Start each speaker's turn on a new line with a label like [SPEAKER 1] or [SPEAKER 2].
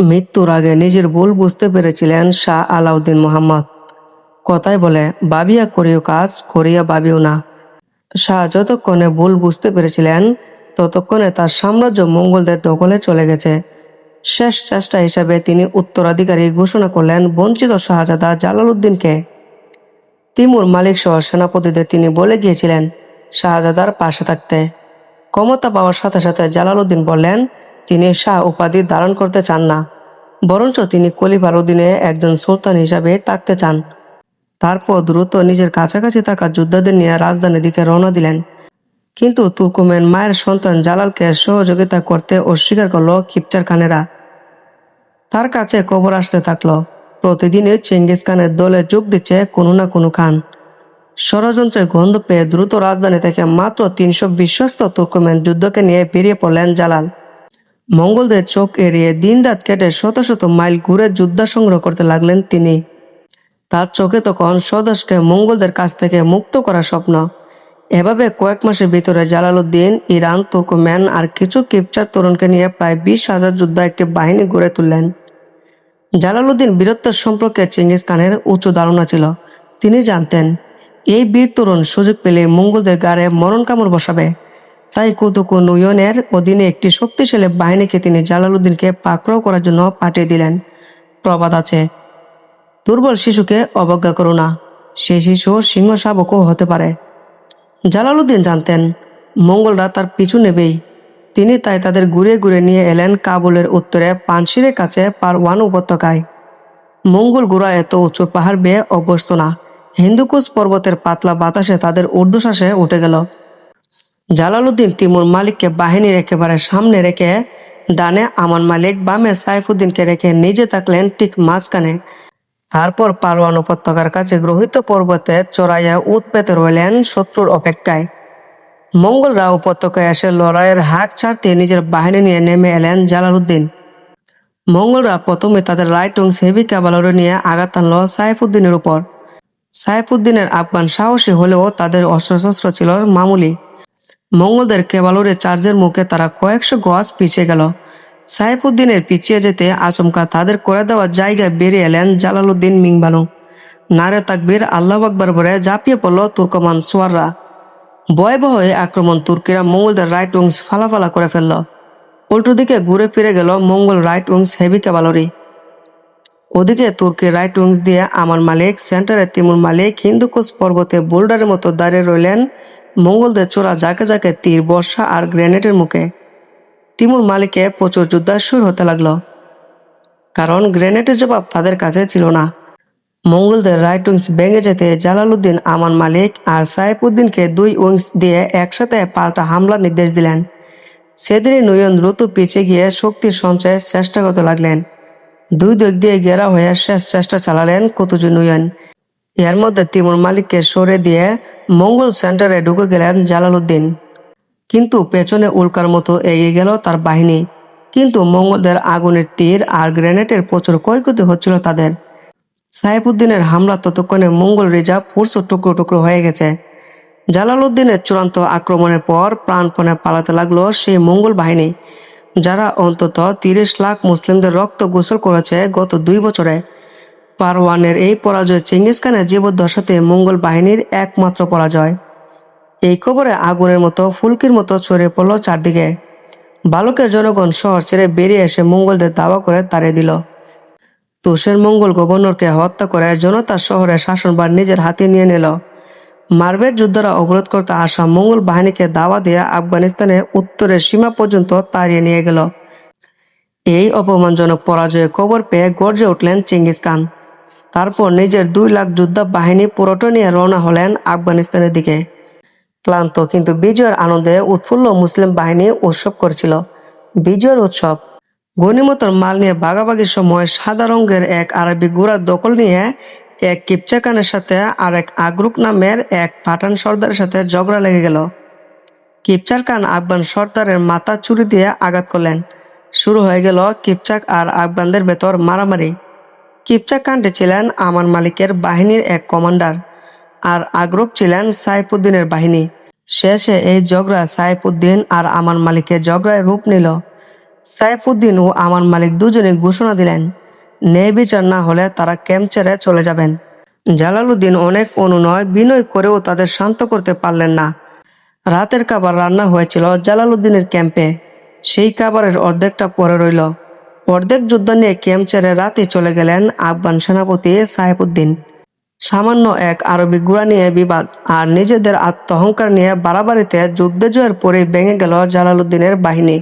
[SPEAKER 1] মৃত্যুর আগে নিজের ভুল বুঝতে পেরেছিলেন শাহ আলাউদ্দিন মোহাম্মদ। কথায় বলে, বাবিয়া, করিও কাজ, করিয়া বাবিও না। শাহ যতক্ষণে ভুল বুঝতে পেরেছিলেন, ততক্ষণে তার সাম্রাজ্য মঙ্গলদের দখলে চলে গেছে। শেষ চেষ্টা হিসাবে তিনি উত্তরাধিকারী ঘোষণা করলেন বঞ্চিত শাহজাদা জালালউদ্দিনকে। তিমুর মালিক সহ সেনাপতিদের তিনি বলে গিয়েছিলেন শাহজাদার পাশে থাকতে। ক্ষমতা পাওয়ার সাথে সাথে জালালউদ্দিন বললেন, তিনি শাহ উপাধি ধারণ করতে চান না। বরঞ্চ তিনি কলিফার অধীনে একজন সুলতান হিসাবে থাকতে চান। তারপর দ্রুত নিজের কাছাকাছি থাকা যোদ্ধাদের নিয়ে রাজধানীর দিকে রওনা দিলেন। কিন্তু তুর্কমেন মায়ের সন্তান জালালকে সহযোগিতা করতে অস্বীকার করল কিপচার খানেরা। তার কাছে খবর আসতে থাকল, প্রতিদিনই চেঙ্গিস খানের দলে যোগ দিচ্ছে কোনো না কোনো খান। ষড়যন্ত্রের গন্ধ পেয়ে দ্রুত রাজধানী থেকে মাত্র তিনশো বিশ্বস্ত তুর্কমেন যুদ্ধকে নিয়ে বেরিয়ে পড়লেন জালাল। মঙ্গলদের চোখ এড়িয়ে দিন রাত কেটে শত শত মাইল ঘুরে যুদ্ধ সংগ্রহ করতে লাগলেন তিনি। তার চোখে তখন স্বদেশকে মঙ্গলদের কাছ থেকে মুক্ত করার স্বপ্ন। এভাবে কয়েক মাসের ভিতরে জালালউদ্দিন, ইরান তুর্কম্যান আর কিছু কিপচার তরুণকে নিয়ে প্রায় বিশ হাজার যোদ্ধা একটি বাহিনী গড়ে তুললেন। জালালউদ্দিন বীরত্বের সম্পর্কে চেঙ্গিস খানের উঁচু ধারণা ছিল। তিনি জানতেন, এই বীর তরুণ সুযোগ পেলে মঙ্গলদের গাড়ে মরণ কামড় বসাবে। তাই কুতুকু নুয়নের অধীনে একটি শক্তিশালী বাহিনীকে তিনি জালালউদ্দিনকে পাকড়াও করার জন্য পাঠিয়ে দিলেন। প্রবাদ আছে, দুর্বল শিশুকে অবজ্ঞা করো না সেই শিশু সিংহ শাবকও হতে পারে। জালালউদ্দিন জানতেন, মঙ্গলরা তার পিছু নেবেই। তিনি তাই তাদের ঘুরে ঘুরে নিয়ে এলেন কাবুলের উত্তরে পানশিরের কাছে পারওয়ান উপত্যকায়। মঙ্গল গোড়া এত উঁচু পাহাড় বেয়ে অভ্যস্ত না। হিন্দুকুশ পর্বতের পাতলা বাতাসে তাদের ঊর্ধ্বশ্বাসে উঠে গেল। জালালউদ্দিন তিমুর মালিককে বাহিনীর একেবারে সামনে রেখে ডানে আমান মালিক, বামে সাইফুদ্দিনকে রেখে নিজে থাকলেন ঠিক মাঝখানে। তারপর পারওয়ান উপত্যকার কাছে গ্রহিত পর্বতে চড়াইয়া উত পেতে রইলেন শত্রুর অপেক্ষায়। মঙ্গলরা উপত্যকায় এসে লড়াইয়ের হাট ছাড়তে নিজের বাহিনী নিয়ে নেমে এলেন জালালউদ্দিন। মঙ্গলরা প্রথমে তাদের রাইট উইংস হেভি ক্যাভালরি নিয়ে আঘাত আনল সাইফুদ্দিনের উপর। সাইফুদ্দিনের আফগান সাহসী হলেও তাদের অস্ত্রশস্ত্র ছিল মামুলি। মঙ্গলদের ক্যাভালরি চার্জের মুখে তারা কয়েকশো গজ পিছিয়ে গেল। সাইফুদ্দিনের পিছিয়ে যেতে আচমকা তাদের করে দেওয়া জায়গায় বেরিয়ে এলেন জালালউদ্দিন মিংবানু। নারে তাকবীর, আল্লাহ আকবর বলে ঝাঁপিয়ে পড়ল তুর্কমান সোয়াররা। এই আক্রমণ তুর্কিরা মঙ্গলদের রাইট উইংস ফালাফালা করে ফেলল। উল্টো দিকে ঘুরে ফিরে গেল Mongol right wings heavy cavalry ওদিকে তুর্কি রাইট উইংস দিয়ে আমার মালিক, সেন্টারে তিমুর মালিক হিন্দুকুশ পর্বতে বোল্ডারের মতো দাঁড়িয়ে রইলেন মঙ্গলদের চোরা যাকে যাকে তীর, বর্ষা আর গ্রেনেডের মুখে। তিমুর মালিকে প্রচুর যুদ্ধাসুর হতে লাগল। কারণ গ্রেনেডের জবাব তাদের কাছে ছিল না। মঙ্গলদের রাইট উইংস ভেঙে যেতে জালালউদ্দিন আমান মালিক আর সাইফুদ্দিনকে দুই উইংস দিয়ে একসাথে পাল্টা হামলার নির্দেশ দিলেন। সেদিনই নয়ন দ্রুত পিছিয়ে গিয়ে শক্তির সঞ্চয়ের চেষ্টা করতে লাগলেন। দুই দিক দিয়ে ঘেরা হয়ে শেষ চেষ্টা চালালেন কুতুজু নুয়ন এর মধ্যে তিমুর মালিককে সরে দিয়ে মঙ্গল সেন্টারে ঢুকে গেলেন জালালউদ্দিন কিন্তু পেছনে উল্কার মতো এগিয়ে গেল তার বাহিনী। কিন্তু মঙ্গলদের আগুনের তীর আর গ্রেনেডের প্রচুর ক্ষয়ক্ষতি হচ্ছিল তাদের। সাইফুদ্দিনের হামলা ততক্ষণে মঙ্গল রিজার্ভ ফোর্স টুকরো টুকরো হয়ে গেছে। জালালউদ্দিনের চূড়ান্ত আক্রমণের পর প্রাণপণে পালাতে লাগল সেই মঙ্গল বাহিনী। যারা অন্তত তিরিশ লাখ মুসলিমদের রক্ত গোসল করেছে গত দুই বছরে। পারওয়ানের এই পরাজয় চেঙ্গিস খানের জীবদ্দশাতে মঙ্গল বাহিনীর একমাত্র পরাজয়। এই খবরে আগুনের মতো, ফুলকির মতো ছড়িয়ে পড়ল চারদিকে। বালকের জনগণ শহর ছেড়ে বেরিয়ে এসে মঙ্গলদের দাওয়া করে তাড়িয়ে দিল। তুষের মঙ্গল গভর্নরকে হত্যা করে জনতা শহরে শাসনভার নিজের হাতে নিয়ে নিল। মার্বের যোদ্ধারা অবরোধ করতে আসা মঙ্গল বাহিনীকে দাওয়া দিয়ে আফগানিস্তানের উত্তরের সীমা পর্যন্ত তাড়িয়ে নিয়ে গেল। এই অপমানজনক পরাজয়ে খবর পেয়ে গর্জে উঠলেন চেঙ্গিস খান। তারপর নিজের দুই লাখ যোদ্ধা বাহিনী পুরোটা নিয়ে রওনা হলেন আফগানিস্তানের দিকে। ক্লান্ত কিন্তু বিজয়ের আনন্দে উৎফুল্ল মুসলিম বাহিনী উৎসব করেছিল। বিজয়ের উৎসব। গণিমতর মাল নিয়ে ভাগাভাগির সময় সাদা রঙের এক আরবি ঘোড়ার দখল নিয়ে এক কিপচা খানের সাথে আর এক আগরুক নামের এক পাঠান সর্দারের সাথে ঝগড়া লেগে গেল। কিপচার খান আফগান সর্দারের মাথা চুরি দিয়ে আঘাত করলেন। শুরু হয়ে গেল কিপচাক আর আফগানদের ভেতর মারামারি। কিপচাক খানটি ছিলেন আমান মালিকের বাহিনীর এক কমান্ডার আর আগ্রক ছিলেন সাইফুদ্দিনের বাহিনী। শেষে এই ঝগড়া সাইফুদ্দিন আর আমান মালিকের ঝগড়ায় রূপ নিল। সাইফুদ্দিন ও আমার মালিক দুজনে ঘোষণা দিলেন ন্যায় বিচার না হলে তারা ক্যাম্প ছেড়ে চলে যাবেন। জালালউদ্দিন অনেক অনুনয় বিনয় করেও তাদের শান্ত করতে পারলেন না। রাতের খাবার রান্না হয়েছিল জালালউদ্দিনের ক্যাম্পে। সেই খাবারের অর্ধেকটা পরে রইল। অর্ধেক যুদ্ধ নিয়ে ক্যাম্প ছেড়ে রাতে চলে গেলেন আফগান সেনাপতি সাহেবউদ্দিন। সামান্য এক আরবি গুড়া নিয়ে বিবাদ আর নিজেদের আত্মহংকার নিয়ে বাড়াবাড়িতে যুদ্ধে জয়ের পরে ভেঙে গেল জালালউদ্দিনের বাহিনী।